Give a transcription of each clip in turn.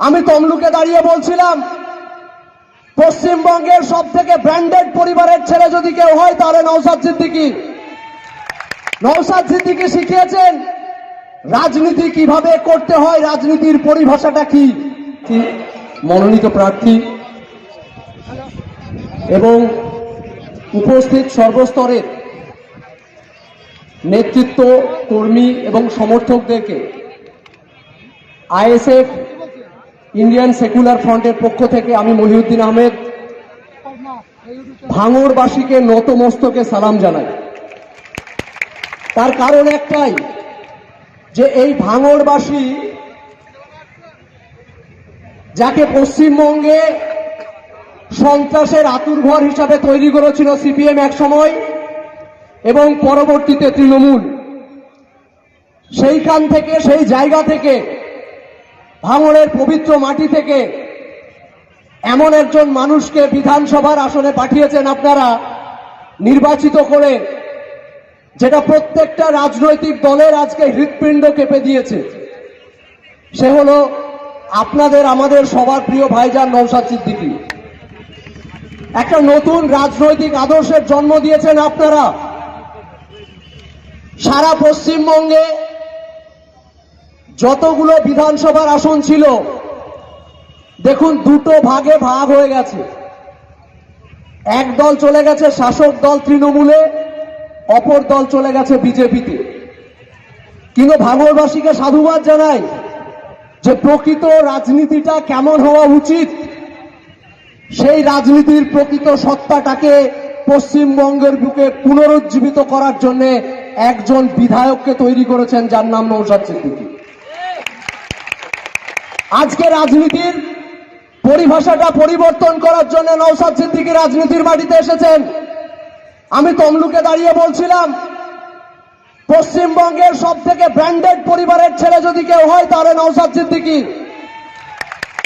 আমি তমলুকে দাঁড়িয়ে বলছিলাম, পশ্চিমবঙ্গের সব থেকে ব্র্যান্ডেড পরিবারের ছেলে যদি কেউ হয়, তাহলে নৌসাদ সিদ্দিকি। নৌসাদ সিদ্দিকি শিখিয়েছেন, রাজনীতি কীভাবে করতে হয়, রাজনীতির পরিভাষাটা কি? মনোনীত প্রার্থী। এবং উপস্থিত সর্বস্তরের নেতৃত্ব, কর্মী এবং সমর্থকদেরকে, আইএসএফ ইন্ডিয়ান সেকুলার ফ্রন্টের পক্ষ থেকে আমি মহিউদ্দিন আহমেদ, ভাঙড়বাসীকে নতমস্তকে সালাম জানাই। তার কারণ একটাই, যে এই ভাঙড়বাসী যাকে পশ্চিমবঙ্গে সন্ত্রাসের আতুরঘর হিসাবে তৈরি করেছিল সিপিএম এক সময় এবং পরবর্তীতে তৃণমূল, সেইখান থেকে, সেই জায়গা থেকে ভাঙড়ের পবিত্র মাটি থেকে এমন একজন মানুষকে বিধানসভার আসনে পাঠিয়েছেন আপনারা, নির্বাচিত করে, যেটা প্রত্যেকটা রাজনৈতিক দলের আজকে হৃৎপিণ্ড কেঁপে দিয়েছে। সে হলো আপনাদের, আমাদের সবার প্রিয় ভাইজান নৌসাদ সিদ্দিকী। একটা নতুন রাজনৈতিক আদর্শের জন্ম দিয়েছেন আপনারা। সারা পশ্চিমবঙ্গে যতগুলো বিধানসভার আসন ছিল, দেখুন দুটো ভাগে ভাগ হয়ে গেছে। এক দল চলে গেছে শাসক দল তৃণমূলে, অপর দল চলে গেছে বিজেপিতে। কিন্তু ভাঙড়বাসীকে সাধুবাদ জানাই যে প্রকৃত রাজনীতিটা কেমন হওয়া উচিত। সেই রাজনীতির প্রকৃত সত্তাটাকে পশ্চিমবঙ্গের বুকে পুনরুজ্জীবিত করার জন্য একজন বিধায়ককে তৈরি করেছেন যার নাম নৌসাদ সিদ্দিকী। আজকে রাজনীতির পরিভাষাটা পরিবর্তন করার জন্য নৌসাদ সিদ্দিকী রাজনীতির মাটিতে এসেছেন। আমি তমলুকে দাঁড়িয়ে বলছিলাম, পশ্চিমবঙ্গের সব থেকে ব্র্যান্ডেড পরিবারের ছেলে যদি কেউ হয়, তাহলে নৌসাদ সিদ্দিকী।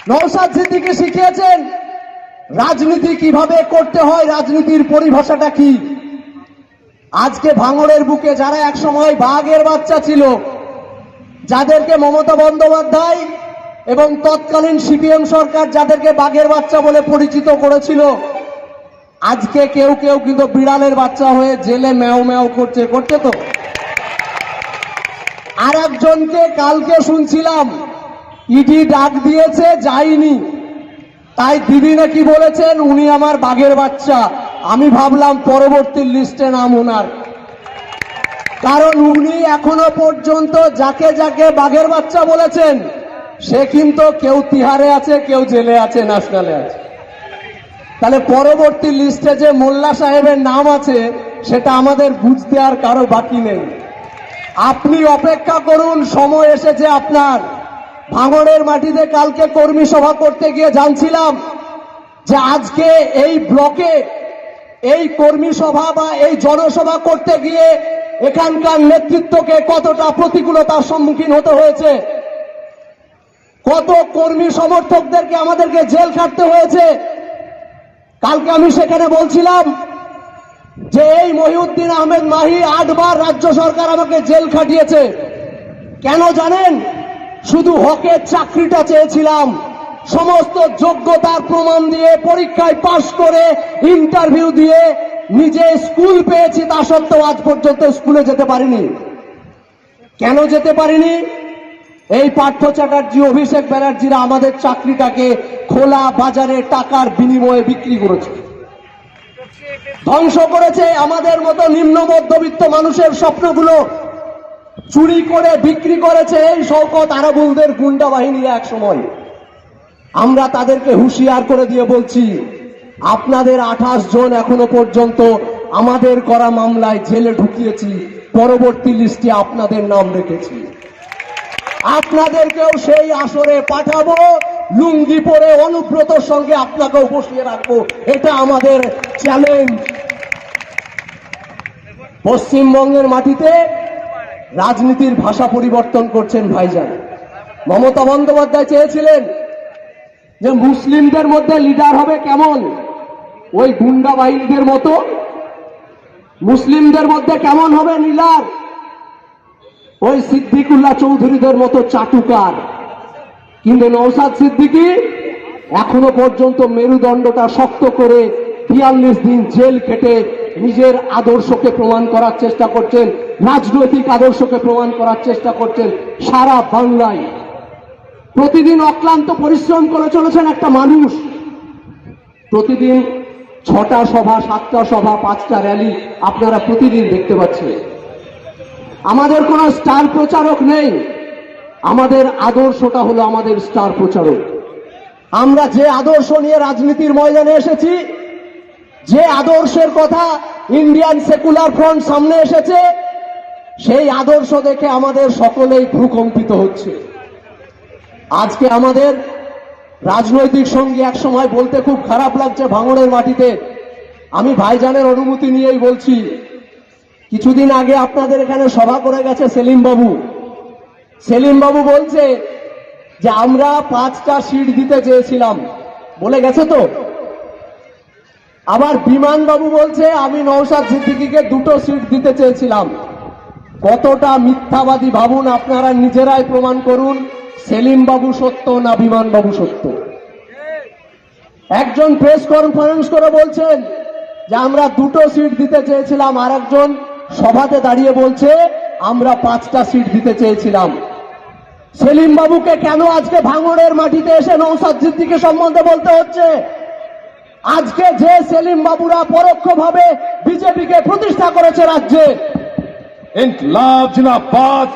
নৌসাদ সিদ্দিকী শিখিয়েছেন, রাজনীতি কীভাবে করতে হয়, রাজনীতির পরিভাষাটা কি? আজকে ভাঙড়ের বুকে যারা একসময় বাঘের বাচ্চা ছিল, যাদেরকে মমতা বন্দ্যোপাধ্যায় এবং তৎকালীন সিপিএম সরকার যাদেরকে বাঘের বাচ্চা বলে পরিচিত করেছিল, আজকে কেউ কেউ কিন্তু বিড়ালের বাচ্চা হয়ে জেলে ম্যাও ম্যাও করছে করছে তো? আর একজনকে কালকে শুনছিলাম, ইডি ডাক দিয়েছে, যায়নি। তাই দিদি নাকি বলেছেন, উনি আমার বাঘের বাচ্চা। আমি ভাবলাম, পরবর্তী লিস্টে নাম ওনার। কারণ উনি এখনও পর্যন্ত যাকে যাকে বাঘের বাচ্চা বলেছেন সে কিন্তু কেউ তিহারে আছে, কেউ জেলে আছে, ন্যাশনালে আছে। তাহলে পরবর্তী লিস্টে যে মোল্লা সাহেবের নাম আছে, সেটা আমাদের বুঝতে আর কারও বাকি নেই। আপনি অপেক্ষা করুন, সময় এসেছে আপনার। ভাঙড়ের মাটিতে কালকে কর্মী সভা করতে গিয়ে জানছিলাম যে আজকে এই ব্লকে এই কর্মী সভা বা এই জনসভা করতে গিয়ে এখানকার নেতৃত্বকে কতটা প্রতিকূলতার সম্মুখীন হতে হয়েছে কত কর্মী সমর্থকদেরকে আমাদেরকে জেল খাটতে হয়েছে? কালকে আমি সেখানে বলছিলাম যে এই মহিউদ্দিন আহমেদ মাহি আটবার রাজ্য সরকার আমাকে জেল খাটিয়েছে। কেন জানেন? শুধু হকের চাকরিটা চেয়েছিলাম। সমস্ত যোগ্যতার প্রমাণ দিয়ে, পরীক্ষায় পাশ করে ইন্টারভিউ দিয়ে নিজে স্কুল পেয়েছি। তা সত্ত্বেও আজ পর্যন্ত স্কুলে যেতে পারিনি। কেন যেতে পারিনি? এই পার্থ চ্যাটার্জি, অভিষেক ব্যানার্জিরা আমাদের চাকরিটাকে খোলা বাজারে টাকার বিনিময়ে বিক্রি করেছে। ধ্বংস করেছে আমাদের মতো নিম্ন মধ্যবিত্ত মানুষের স্বপ্নগুলো। চুরি করে বিক্রি করেছে এই শওকত আরাবুলদের গুন্ডা বাহিনীরা এক সময় আমরা তাদেরকে হুঁশিয়ার করে দিয়ে বলছি, আপনাদের আঠাশ জন এখনও পর্যন্ত আমাদের করা মামলায় জেলে ঢুকিয়েছি, পরবর্তী লিস্টে আপনাদের নাম রেখেছি। আপনাদেরকেও সেই আসরে পাঠাবো। লুঙ্গি পরে অনুব্রতর সঙ্গে আপনাকেও বসিয়ে রাখব। এটা আমাদের চ্যালেঞ্জ পশ্চিমবঙ্গের মাটিতে রাজনীতির ভাষা পরিবর্তন করছেন ভাইজান। মমতা বন্দ্যোপাধ্যায় চেয়েছিলেন যে মুসলিমদের মধ্যে লিডার হবে কেমন? ওই গুন্ডা বাহিনীদের মতো। মুসলিমদের মধ্যে কেমন হবে লিডার ওই সিদ্দিকুল্লাহ চৌধুরীদের মতো চাটুকার। কিন্তু নৌসাদ সিদ্দিকি এখনও পর্যন্ত মেরুদণ্ডটা শক্ত করে বিয়াল্লিশ দিন জেল কেটে নিজের আদর্শকে প্রমাণ করার চেষ্টা করছেন, রাজনৈতিক আদর্শকে প্রমাণ করার চেষ্টা করছেন সারা বাংলায়। প্রতিদিন অক্লান্ত পরিশ্রম করে চলেছেন একটা মানুষ। প্রতিদিন ছটা সভা, সাতটা সভা, পাঁচটা র্যালি আপনারা প্রতিদিন দেখতে পাচ্ছেন। আমাদের কোনো স্টার প্রচারক নেই। আমাদের আদর্শটা হলো আমাদের স্টার প্রচারক। আমরা যে আদর্শ নিয়ে রাজনীতির ময়দানে এসেছি, যে আদর্শের কথা ইন্ডিয়ান সেকুলার ফ্রন্ট সামনে এসেছে, সেই আদর্শ দেখে আমাদের সকলেই ভূকম্পিত হচ্ছে। আজকে আমাদের রাজনৈতিক সঙ্গী এক সময় বলতে খুব খারাপ লাগছে ভাঙড়ের মাটিতে। আমি ভাইজানের অনুমতি নিয়েই বলছি কিছুদিন আগে আপনাদের এখানে সভা করে গেছে সেলিম বাবু। সেলিম বাবু বলছে যে আমরা পাঁচটা সিট দিতে চেয়েছিলাম। বলে গেছে তো? আবার বিমান বাবু বলছে, আমি নৌসাদ সিদ্দিকিকে দুটো সিট দিতে চেয়েছিলাম। কতটা মিথ্যাবাদী ভাবুন আপনারা নিজেরাই প্রমাণ করুন, সেলিম বাবু সত্য না বিমান বাবু সত্য? একজন প্রেস কনফারেন্স করে বলছেন যে আমরা দুটো সিট দিতে চেয়েছিলাম আর একজন সভাতে দাঁড়িয়ে বলছে, আমরা পাঁচটা সিট দিতে চেয়েছিলাম। সেলিম বাবুকে কেন আজকে ভাঙড়ের মাটিতে এসে নৌসাদ সিদ্দিকে সম্বন্ধে বলতে হচ্ছে? আজকে যে সেলিম বাবুরা পরোক্ষভাবে বিজেপিকে প্রতিষ্ঠা করেছে রাজ্যে, ইনকলাব জিন্দাবাদ।